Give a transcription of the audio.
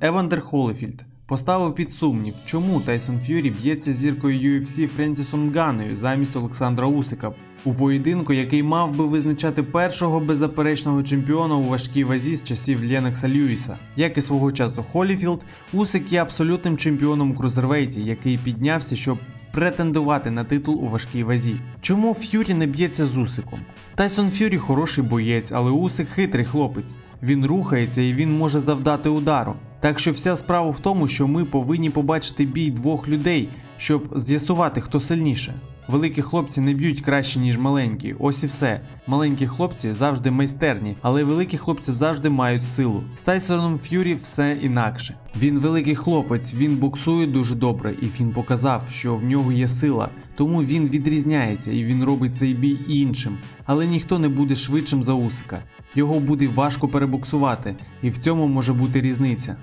Евандер Холіфільд поставив під сумнів, чому Тайсон Ф'юрі б'ється з зіркою UFC Френсісом Ганною замість Олександра Усика у поєдинку, який мав би визначати першого беззаперечного чемпіона у важкій вазі з часів Ленокса Льюіса. Як і свого часу Холіфілд, Усик є абсолютним чемпіоном у крузервейті, який піднявся, щоб претендувати на титул у важкій вазі. Чому Ф'юрі не б'ється з Усиком? Тайсон Ф'юрі хороший боєць, але Усик хитрий хлопець. Він рухається і він може завдати удару. Так що вся справа в тому, що ми повинні побачити бій двох людей, щоб з'ясувати, хто сильніше. Великі хлопці не б'ють краще, ніж маленькі. Ось і все. Маленькі хлопці завжди майстерні, але великі хлопці завжди мають силу. З Тайсоном Ф'юрі все інакше. Він великий хлопець, він боксує дуже добре, і він показав, що в нього є сила. Тому він відрізняється і він робить цей бій іншим. Але ніхто не буде швидшим за Усика. Його буде важко перебоксувати, і в цьому може бути різниця.